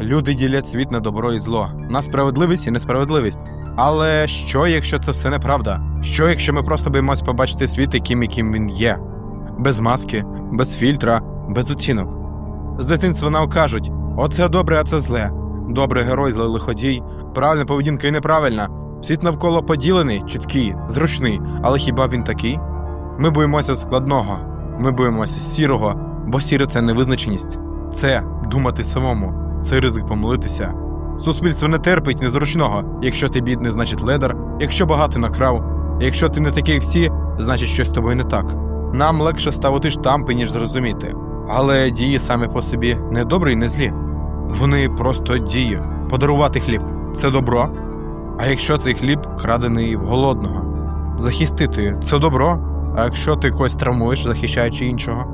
Люди ділять світ на добро і зло, на справедливість і несправедливість. Але що, якщо це все неправда? Що, якщо ми просто боїмось побачити світ таким, яким він є? Без маски, без фільтра, без оцінок. З дитинства нам кажуть: оце добре, а це зле. Добре герой, злий лиходій, правильна поведінка і неправильна. Світ навколо поділений, чіткий, зручний, але хіба він такий? Ми боїмося складного, ми боїмося сірого, бо сіре це невизначеність. Це думати самому, це ризик помилитися. Суспільство не терпить незручного. Якщо ти бідний, значить ледар, якщо багатий накрав, якщо ти не такий всі, значить щось з тобою не так. Нам легше ставити штампи, ніж зрозуміти. Але дії самі по собі не добрі і не злі. Вони просто дії. Подарувати хліб це добро. А якщо цей хліб крадений в голодного, захистити це добро. А якщо ти когось травмуєш, захищаючи іншого,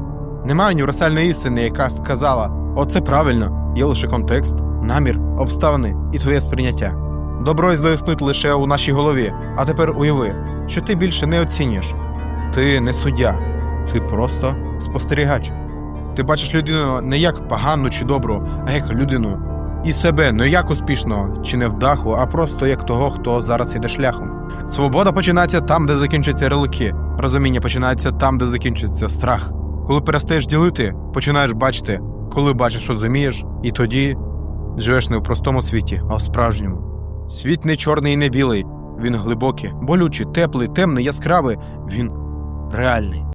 немає універсальної істини, яка сказала: оце правильно, є лише контекст, намір, обставини і твоє сприйняття. Добро існують лише у нашій голові, а тепер уяви, що ти більше не оцінюєш. Ти не суддя, ти просто спостерігач. Ти бачиш людину не як погану чи добру, а як людину. І себе не як успішного чи невдаху, а просто як того, хто зараз іде шляхом. Свобода починається там, де закінчуються релики. Розуміння починається там, де закінчується страх. Коли перестаєш ділити, починаєш бачити, коли бачиш, розумієш, і тоді живеш не в простому світі, а в справжньому. Світ не чорний і не білий, він глибокий, болючий, теплий, темний, яскравий, він реальний.